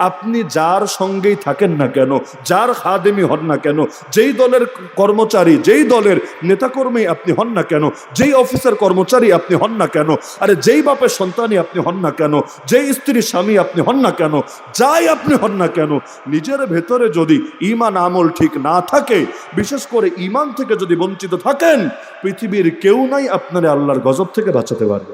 আপনি যার সঙ্গেই থাকেন না কেন, যার খাদেমি হন না কেন, যেই দলের কর্মচারী, যেই দলের নেতাকর্মী আপনি হন না কেন, যেই অফিসের কর্মচারী আপনি হন না কেন, আরে যেই বাপের সন্তানই আপনি হন না কেন, যেই স্ত্রীর স্বামী আপনি হন না কেন, যাই আপনি হন না কেন, নিজের ভেতরে যদি ইমান আমল ঠিক না থাকে, বিশেষ করে ইমান থেকে যদি বঞ্চিত থাকেন, পৃথিবীর কেউ নাই আপনার আল্লাহর গজব থেকে বাঁচাতে পারবে।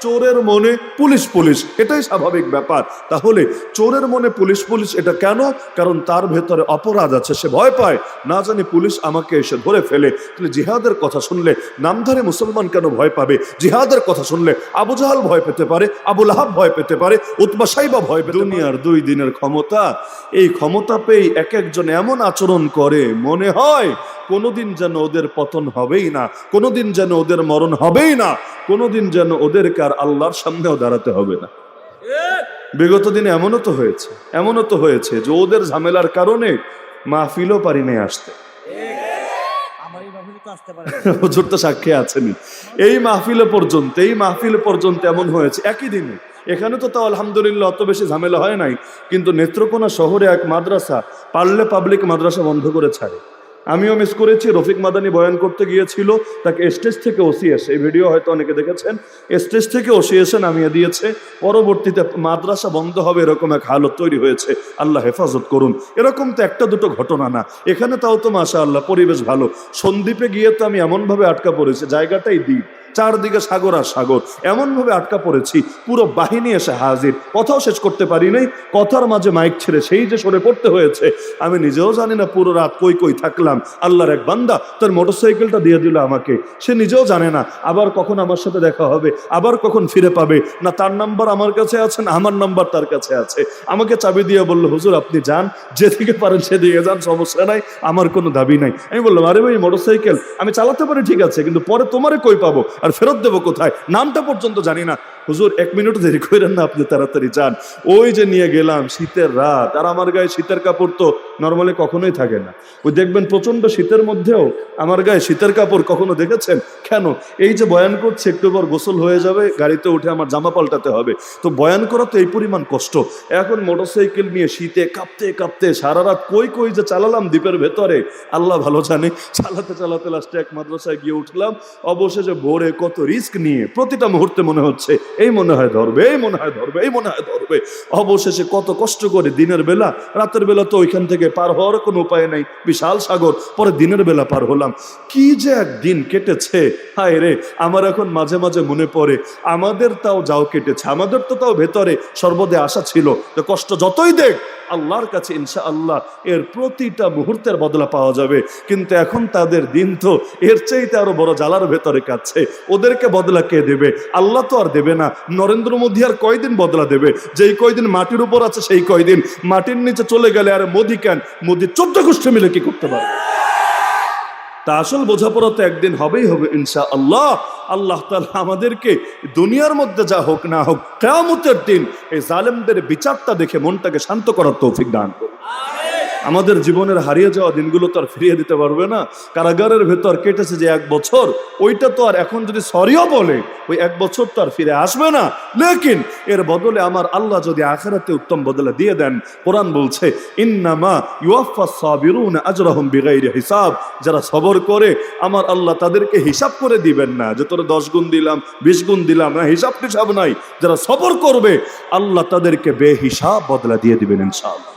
চোরের মনে পুলিশ পুলিশ, এটাই স্বাভাবিক ব্যাপার। তাহলে চোরের মনে পুলিশ পুলিশ এটা কেন? কারণ তার ভেতরে অপরাধ আছে, সে ভয় পায়। না জানি পুলিশ আমাকে এসে ধরে ফেলে। তাহলে জিহাদের কথা শুনলে নামধারী মুসলমান কেন ভয় পাবে? জিহাদের কথা শুনলে আবু জাহাল ভয় পেতে পারে, আবু লাহাব ভয় পেতে পারে, উতবা সাইবা ভয় পেতে দুনিয়ার দুই দিনের ক্ষমতা, এই ক্ষমতা পেয়ে এক একজন এমন আচরণ করে, মনে হয় কোনোদিন যেন ওদের পতন হবেই না কোনোদিন যেন ওদের মরণ হবেই না কোনোদিন যেন ওদেরকে আর আল্লাহর সামনেও দাঁড়াতে হবে না। বিগত দিনে এমনও তো হয়েছে এমনও তো হয়েছে যে ওদের ঝামেলার কারণে মাহফিলও পারি নাই আসতে। হুজুর তো সাক্ষী আছেনই। এই মাহফিলে পর্যন্ত এই মাহফিল পর্যন্ত এমন হয়েছে একই দিনে। এখানে তো তাও আলহামদুলিল্লাহ অত বেশি ঝামেলা হয় নাই কিন্তু নেত্রকোনা শহরে এক মাদ্রাসা পারলে পাবলিক মাদ্রাসা বন্ধ করে ছাড়ে। আমিও মিস করেছি। রফিক মাদানি বয়ান করতে গিয়েছিল। তাকে স্টেজ থেকে ওসি এসে এই ভিডিও হয়তো অনেকে দেখেছেন। স্টেজ থেকে ওসি এসে নামিয়ে দিয়েছে। পরবর্তীতে মাদ্রাসা বন্ধ হবে এরকম এক হালত তৈরি হয়েছে। আল্লাহ হেফাজত করুন। এরকম তো একটা দুটো ঘটনা না। এখানে তাও তো মাসা আল্লাহ পরিবেশ ভালো। সন্দ্বীপে গিয়ে তো আমি এমনভাবে আটকা পড়েছি। জায়গাটাই দ্বীপ। চারদিকে সাগর আর সাগর। এমনভাবে আটকা পড়েছি, পুরো বাহিনী এসে হাজির। কথাও শেষ করতে পারি নাই, কথার মাঝে মাইক ছেড়ে সেই যে সরে পড়তে হয়েছে, আমি নিজেও জানি না পুরো রাত কই কই থাকলাম। আল্লাহর এক বান্দা তার মোটরসাইকেলটা দিয়ে দিল আমাকে। সে নিজেও জানে না, আবার কখন আমার সাথে দেখা হবে, আবার কখন ফিরে পাবে। না তার নাম্বার আমার কাছে আছে, না আমার নাম্বার তার কাছে আছে। আমাকে চাবি দিয়ে বলল, হুজুর, আপনি যান, যেদিকে পারেন সেদিকে যান, সমস্যা নাই, আমার কোনো দাবি নাই। আমি বললাম, আরে ভাই, মোটরসাইকেল, আমি চালাতে পারি, ঠিক আছে, কিন্তু পরে তোমারে কই পাবো? আর ফেরত দেবো কোথায়? নামটা পর্যন্ত জানি না। হুজুর, এক মিনিট দেরি করেন না আপনি তাড়াতাড়ি যান। ওই যে নিয়ে গেলাম শীতের রাত, আর আমার গায়ে শীতের কাপড় তো নর্মালি কখনোই থাকে না। ওই দেখবেন প্রচণ্ড শীতের মধ্যেও আমার গায়ে শীতের কাপড় কখনো দেখেছেন? কেন? এই যে বয়ান করছে, একটু পর গোসল হয়ে যাবে, গাড়িতে উঠে আমার জামা পাল্টাতে হবে। তো বয়ান করা তো এই পরিমাণ কষ্ট। এখন মোটরসাইকেল নিয়ে শীতে কাঁপতে কাঁপতে সারা রাত কই কই যে চালালাম দ্বীপের ভেতরে? আল্লাহ ভালো জানে। চালাতে চালাতে লাস্টে এক মাদ্রাসায় গিয়ে উঠলাম। অবশেষে ভোরে কত রিস্ক নিয়ে প্রতিটা মুহূর্তে মনে হচ্ছে, এই মনে হয় ধরবে, এই মনে হয় ধরবে, এই মনে হয় ধরবে। অবশেষে কত কষ্ট করে দিনের বেলা, রাতের বেলা তো ওইখান থেকে পার হওয়ার কোনো উপায় নাই, বিশাল সাগর, পরে দিনের বেলা পার হলাম। কি যে একদিন কেটেছে, হায় রে, আমার এখন মাঝে মাঝে মনে পড়ে, আমাদের তাও যাও কেটেছে, আমাদের তো তাও ভেতরে সর্বদে আশা ছিল যে কষ্ট যতই দেখ, আল্লাহর কাছে ইনশা আল্লাহ এর প্রতিটা মুহূর্তের বদলা পাওয়া যাবে। কিন্তু এখন তাদের দিন তো এর চাইতে আরও বড় জ্বালার ভেতরে কাছে ওদেরকে বদলা কে দেবে? আল্লাহ তো আর দেবে না। নরেন্দ্র মোদী আর কয়দিন বদলা দেবে? যেই কয়দিন মাটির উপর আছে সেই কয়দিন। মাটির নিচে চলে গেলে আর মোদি কেন? মোদি চোদ্দ গোষ্ঠী মিলে কি করতে পারে? তা আসল বোঝাপড়া তো একদিন হবেই হবে ইনশা আল্লাহ আল্লাহ তালা আমাদেরকে দুনিয়ার মধ্যে যা হোক না হোক, কেয়ামতের দিন এই জালেমদের বিচারটা দেখে মনটাকে শান্ত করার তৌফিক দান করুন। আমাদের জীবনের হারিয়ে যাওয়া দিনগুলো তো আর ফিরিয়ে দিতে পারবে না। কারাগারের ভেতর কেটেছে যে এক বছর, ওইটা তো আর এখন যদি সরিও বলে, ওই এক বছর তো আর ফিরে আসবে না। লেকিন এর বদলে আমার আল্লাহ যদি আখেরাতে উত্তম বদলে দিয়ে দেন, কোরআন বলছে, ইন্নামা ইউয়াফা সাবিরুন আজরাহুম বিগাইরি হিসাব। যারা সবর করে, আমার আল্লাহ তাদেরকে হিসাব করে দিবেন না, যে তোরা দশ গুণ দিলাম, বিশ গুণ দিলাম, না, হিসাব টিসাব নাই। যারা সবর করবে, আল্লাহ তাদেরকে বেহিসাব বদলা দিয়ে দিবেন, ইনশাআল্লাহ।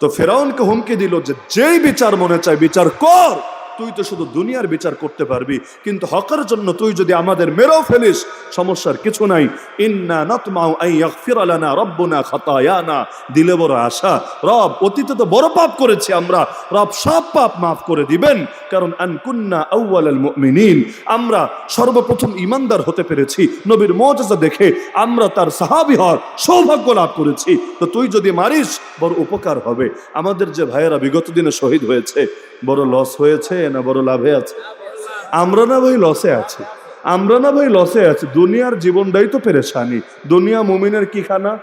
তো ফেরাউনকে হুমকি দিল যে যেই বিচার মনে চায় বিচার কর। তুই তো শুধু দুনিয়ার বিচার করতে পারবি, কিন্তু হকের জন্য তুই যদি আমাদের মেরেও ফেলিস, সমস্যার কিছু নাই। ইন্না নাতমাউ আই লানা রব্বুনা খাতায়ানা। দিলে বড় আশা। রব, অতীতে তো বড় পাপ করেছি আমরা। রব, সব পাপ মাফ করে দিবেন। কারণ আন কুন্না আউয়ালাল আমরা সর্বপ্রথম ইমানদার হতে পেরেছি। নবীর মুজিজা দেখে আমরা তার সাহাবী হওয়ার সৌভাগ্য লাভ করেছি। তো তুই যদি মারিস, বড় উপকার হবে। আমাদের যে ভাইয়েরা বিগত দিনে শহীদ হয়েছে, বড় লস হয়েছে না, বড় লাভে আছে। আমরা না ভাই লসে আছি। আমরা না ভাই লসে আছি। দুনিয়ার জীবনটাই তো পেরেছানি দুনিয়া মুমিনের কি খানা?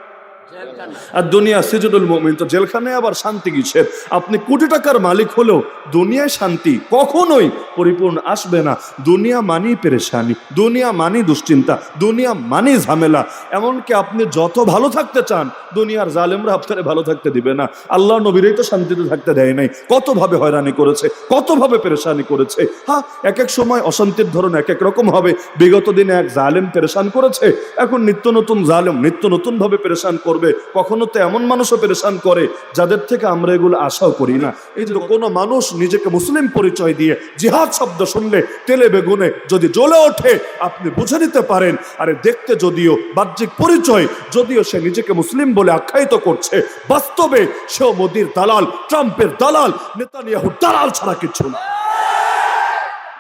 আর দুনিয়া সিজুদুল মুমিন, তো জেলখানে আবার শান্তি কিসের? আপনি কোটি টাকার মালিক হলেও দুনিয়ায় শান্তি কখনোই পরিপূর্ণ আসবে না। দুনিয়া মানি পেরেশানি, দুনিয়া মানি দুশ্চিন্তা, দুনিয়া মানি ঝামেলা। এমনকি আপনি যত ভালো থাকতে চান, দুনিয়ার জালেমরা আপনারে ভালো থাকতে দিবে না। আল্লাহ নবীরই তো শান্তিতে থাকতে দেয় নাই। কতভাবে হয়রানি করেছে কতভাবে পেরেশানি করেছে। হ্যাঁ এক এক সময় অশান্তির ধরন এক এক রকম হবে। বিগত দিনে এক জালেম পেরেশান করেছে, এখন নিত্য নতুন জালেম নিত্য নতুন ভাবে পেরেশান করবে, কখনো তো এমন মানুষও পেরেশান করে যাদের থেকে আমরা এগুলো আশাও করি না। এই যে কোনো মানুষ নিজেকে মুসলিম পরিচয় দিয়ে জিহাদ শব্দ শুনলে তেলে বেগুনে যদি জ্বলে ওঠে, আপনি বুঝে নিতে পারেন। আরে দেখতে যদিও বাহ্যিক পরিচয়, যদিও সে নিজেকে মুসলিম বলে আখ্যায়িত করছে, বাস্তবে সেও মোদির দালাল, ট্রাম্পের দালাল, নেতানিয়াহুর দালাল ছাড়া কিছু না।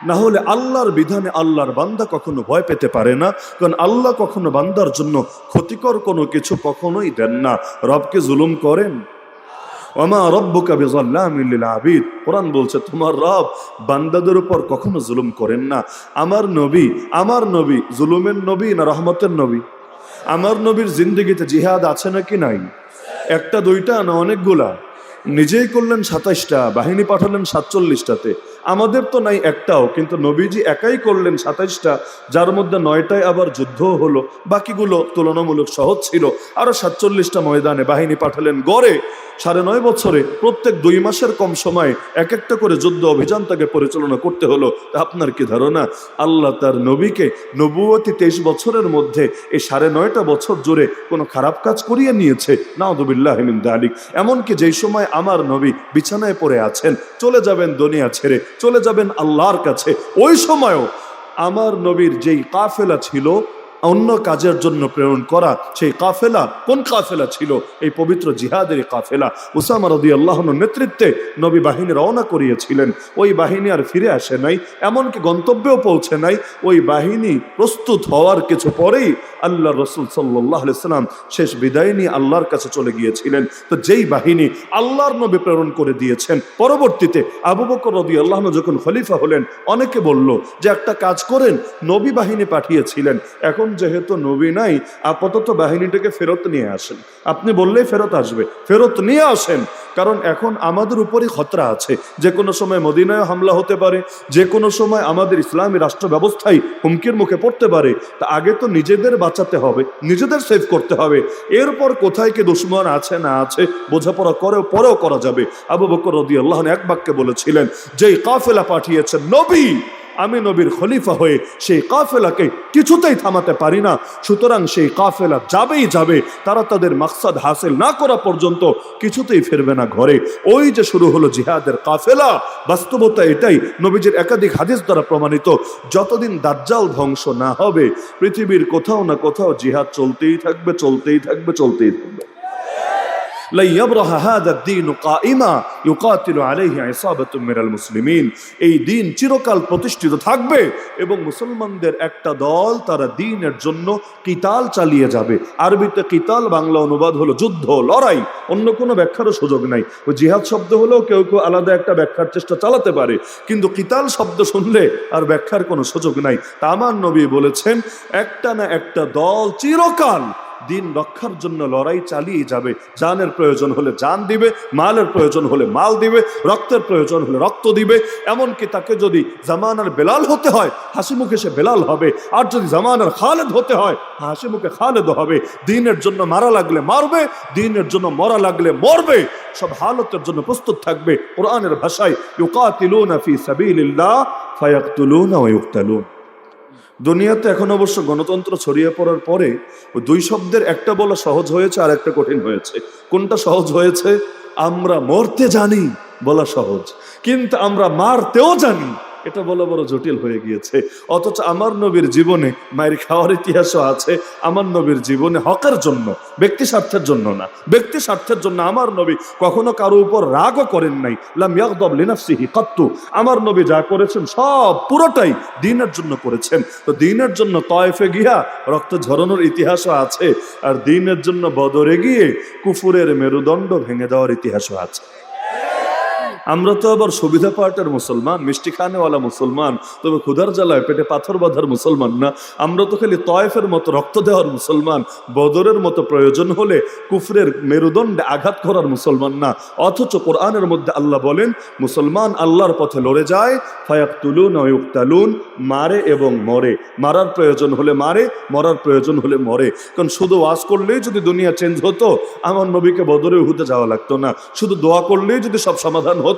না হলে আল্লাহর বিধানে আল্লাহর বান্দা কখনো ভয় পেতে পারে না, কারণ আল্লাহ কখনো বান্দার জন্য ক্ষতিকর কোনো কিছু কখনোই দেন না। রবকে জুলুম করেন? ওমা রব্বুকা বিজাল্লামিল লিল আবিদ। কোরআন বলছে, তোমার রব বান্দাদের উপর কখনো জুলুম করেন না। আমার নবী আমার নবী জুলুমের নবী না রহমতের নবী? আমার নবীর জিন্দগিতে জিহাদ আছে নাকি নাই? একটা, দুইটা না অনেকগুলা? নিজেই করলেন সাতাইশটা, বাহিনী পাঠালেন সাতচল্লিশটাতে। আমাদের তো নাই একটাও, কিন্তু নবীজি একাই করলেন সাতাইশটা, যার মধ্যে নয়টায় আবার যুদ্ধ হলো, বাকিগুলো তুলনামূলক সহজ ছিল। আরও সাতচল্লিশটা ময়দানে বাহিনী পাঠালেন গড়ে। সাড়ে নয় বছরে প্রত্যেক দুই মাসের কম সময়ে এক একটা করে যুদ্ধ অভিযান তাকে পরিচালনা করতে হলো। আপনার কি ধারণা? আল্লাহ তার নবীকে নবুয়তী তেইশ বছরের মধ্যে এই সাড়ে নয়টা বছর জুড়ে কোনো খারাপ কাজ করিয়ে নিয়েছে? নাউদুবিল্লাহ দালিক। এমনকি যেই সময় আমার নবী বিছানায় পড়ে আছেন, চলে যাবেন দুনিয়া ছেড়ে। চলে যাবেন আল্লাহর কাছে। ওই সময়ও আমার নবীর যেই কাফেলা ছিল অন্য কাজের জন্য প্রেরণ করা সেই কাফেলা। কোন কাফেলা ছিল? এই পবিত্র জিহাদের কাফেলা। উসামা রদি আল্লাহনের নেতৃত্বে নবী বাহিনী রওনা করিয়েছিলেন। ওই বাহিনী আর ফিরে আসে নাই, এমনকি গন্তব্যেও পৌঁছে নাই। ওই বাহিনী প্রস্তুত হওয়ার কিছু পরেই আল্লাহ রসুল সাল্লাহ সাল্লাম শেষ বিদায় নিয়ে আল্লাহর কাছে চলে গিয়েছিলেন। তো যেই বাহিনী আল্লাহর নবী প্রেরণ করে দিয়েছেন, পরবর্তীতে আবু বকর রদি আল্লাহ যখন খলিফা হলেন, অনেকে বলল যে, একটা কাজ করেন। নবী বাহিনী পাঠিয়েছিলেন। এখন যেহেতু নবী নাই, আপাতত বাহিনীটাকে ফেরত নিয়ে আসেন। আপনি বললেই ফেরত আসবে। ফেরত নিয়ে আসেন। কারণ এখন আমাদের উপরই খতরা আছে। যে কোনো সময় মদিনায় হামলা হতে পারে, যে কোনো সময় আমাদের ইসলামী রাষ্ট্র ব্যবস্থায় হুমকির মুখে পড়তে পারে। তা আগে তো নিজেদের বাঁচাতে হবে, নিজেদের সেভ করতে হবে। এরপর কোথায় কি দুশ্মন আছে না আছে বোঝাপড়া করেও পরেও করা যাবে। আবু বকর রদি আল্লাহ এক বাক্যে বলেছিলেন, যেই কাফেলা পাঠিয়েছেন নবী আমি নবীর খলিফা হয়ে সেই কাফেলাকে কিছুতেই থামাতে পারি না। সুতরাং সেই কাফেলা যাবেই যাবে, তারা তাদের মাকসাদ হাসিল না করা পর্যন্ত কিছুতেই ফিরবে না ঘরে। ওই যে শুরু হলো জিহাদের কাফেলা, বাস্তবতা এটাই, নবীজির একাধিক হাদিস দ্বারা প্রমাণিত। যতদিন দাজ্জাল ধ্বংস না হবে, পৃথিবীর কোথাও না কোথাও জিহাদ চলতেই থাকবে চলতেই থাকবে চলতেই থাকবে। এই দিন চিরকাল প্রতিষ্ঠিত থাকবে এবং মুসলমানদের একটা দল তারা দিনের জন্য কিতাল চালিয়ে যাবে। আরবিতে কিতাল, বাংলা অনুবাদ হলো যুদ্ধ, লড়াই, অন্য কোনো ব্যাখ্যারও সুযোগ নাই। ওই জিহাদ শব্দ হলেও কেউ কেউ আলাদা একটা ব্যাখ্যার চেষ্টা চালাতে পারে, কিন্তু কিতাল শব্দ শুনলে আর ব্যাখ্যার কোনো সুযোগ নাই। তা আমার নবী বলেছেন, একটা না একটা দল চিরকাল দিন রক্ষার জন্য লড়াই চালিয়ে যাবে। জানের প্রয়োজন হলে জান দিবে, মালের প্রয়োজন হলে মাল দিবে, রক্তের প্রয়োজন হলে রক্ত দিবে। এমনকি তাকে যদি জামানার বেলাল হতে হয়, হাসি মুখে সে বেলাল হবে। আর যদি জামানার খালেদ হতে হয়, হাসি মুখে খালেদ হবে। দিনের জন্য মারা লাগলে মারবে, দিনের জন্য মরা লাগলে মরবে। সব হালতের জন্য প্রস্তুত থাকবে। কোরআনের ভাষায়, ইউকাতিলুনা ফি সাবিলিল্লাহ, ফায়াকতুলুনা ওয়া ইউকতালুন। দুনিয়াতে এখন অবশ্য গণতন্ত্র ছড়িয়ে পড়ার পরে দুই শব্দের একটা বলা সহজ হয়েছে আর একটা কঠিন হয়েছে। কোনটা সহজ হয়েছে? আমরা মরতে জানি বলা সহজ। কিন্তু আমরা মারতেও জানি। এটা বলা বড় জটিল হয়ে গিয়েছে। অথচ আমার নবীর জীবনে মায়ের খাওয়ার ইতিহাসও আছে। আমার নবীর জীবনে হকের জন্য, ব্যক্তি স্বার্থের জন্য না। ব্যক্তি স্বার্থের জন্য আমার নবী কখনো কারও উপর রাগও করেন নাই। লাম ইয়াগদাব লিনাফসিহি কাত্তু। আমার নবী যা করেছেন সব পুরোটাই দিনের জন্য করেছেন। তো দিনের জন্য তয়েফে গিয়া রক্ত ঝরানোর ইতিহাসও আছে। আর দিনের জন্য বদরে গিয়ে কুফুরের মেরুদণ্ড ভেঙে দেওয়ার ইতিহাসও আছে। আমরা তো আবার সুবিধা পার্টের মুসলমান, মিষ্টি খানেওয়ালা মুসলমান, তবে ক্ষুধার জ্বালায় পেটে পাথর বাঁধার মুসলমান না। আমরা তো খালি তয়েফের মতো রক্ত দেওয়ার মুসলমান, বদরের মতো প্রয়োজন হলে কুফরের মেরুদণ্ডে আঘাত করার মুসলমান না। অথচ কোরআনের মধ্যে আল্লাহ বলেন, মুসলমান আল্লাহর পথে লড়ে যায় ফায়াক তুলুন মারে এবং মরে। মারার প্রয়োজন হলে মারে, মরার প্রয়োজন হলে মরে। কারণ শুধু ওয়াজ করলেই যদি দুনিয়া চেঞ্জ হতো, আমার নবীকে বদরে উহুতে যাওয়া লাগতো না। শুধু দোয়া করলেই যদি সব সমাধান হতো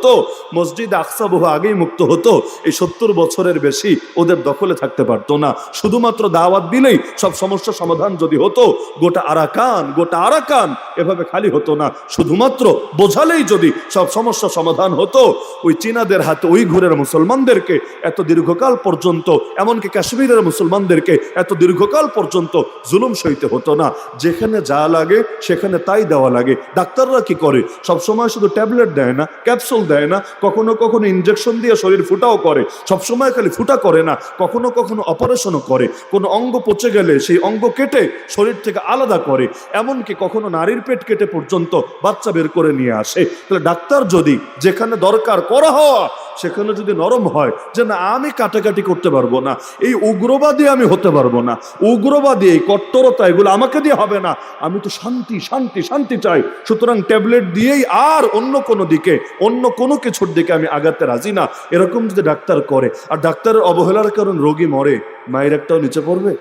মসজিদ আকসা বহু আগেই মুক্ত হতো, এই সত্তর বছরের বেশি ওদের দখলে থাকতে পারতো না। শুধুমাত্র দাওয়াত দিলেই সব সমস্যা সমাধান যদি হতো, গোটা আরাকান গোটা আরাকান এভাবে খালি হতো না। শুধুমাত্র বোঝালেই যদি সব সমস্যা সমাধান হতো, ওই চীনাদের হাতে ওই ঘুরের মুসলমানদেরকে এত দীর্ঘকাল পর্যন্ত, এমনকি কাশ্মীরের মুসলমানদেরকে এত দীর্ঘকাল পর্যন্ত জুলুম সইতে হতো না। যেখানে যা লাগে, সেখানে তাই দেওয়া লাগে। ডাক্তাররা কি করে? সবসময় শুধু ট্যাবলেট দেয় না, ক্যাপসুল দেয় না, কখনো কখনো ইনজেকশন দিয়ে শরীর ফুটাও করে। সবসময় খালি ফুটা করে না, কখনো কখনো অপারেশনও করে। কোনো অঙ্গ পচে গেলে সেই অঙ্গ কেটে শরীর থেকে আলাদা করে। এমনকি কখনো নারীর পেট কেটে পর্যন্ত বাচ্চা বের করে নিয়ে আসে। তাহলে ডাক্তার যদি যেখানে দরকার করা হওয়া সেখানে যদি নরম হয়, যে না, আমি কাটাকাটি করতে পারব না, এই উগ্রবাদী আমি হতে পারব না, উগ্রবাদী এই কট্টরতা এগুলো আমাকে দিয়ে হবে না, আমি তো শান্তি শান্তি শান্তি চাই। সুতরাং ট্যাবলেট দিয়েই আর অন্য কোনো দিকে, অন্য কোনো কিছুর দিকে আমি আগাতে রাজি না। এরকম যদি ডাক্তার করে, আর ডাক্তারের অবহেলার কারণ রোগী মরে, মায়ের একটাও নিচে পড়বে,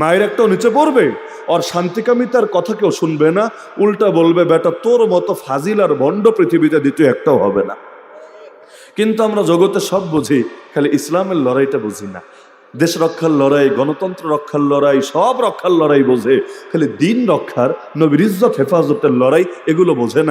মায়ের একটাও নিচে পড়বে, আর শান্তিকামিতার কথা কেউ শুনবে না, উল্টা বলবে, বেটা, তোর মতো ফাজিল আর ভণ্ড পৃথিবীতে দ্বিতীয় একটাও হবে না। কিন্তু আমরা জগতে সব বুঝি, খালি ইসলামের লড়াইটা বুঝি না। দেশ রক্ষার লড়াই, গণতন্ত্র রক্ষার লড়াই, সব রক্ষার লড়াই বোঝে, খালি দিন রক্ষার, নবীর ইজ্জত, হেফাজতের লড়াই, এগুলো বোঝে না।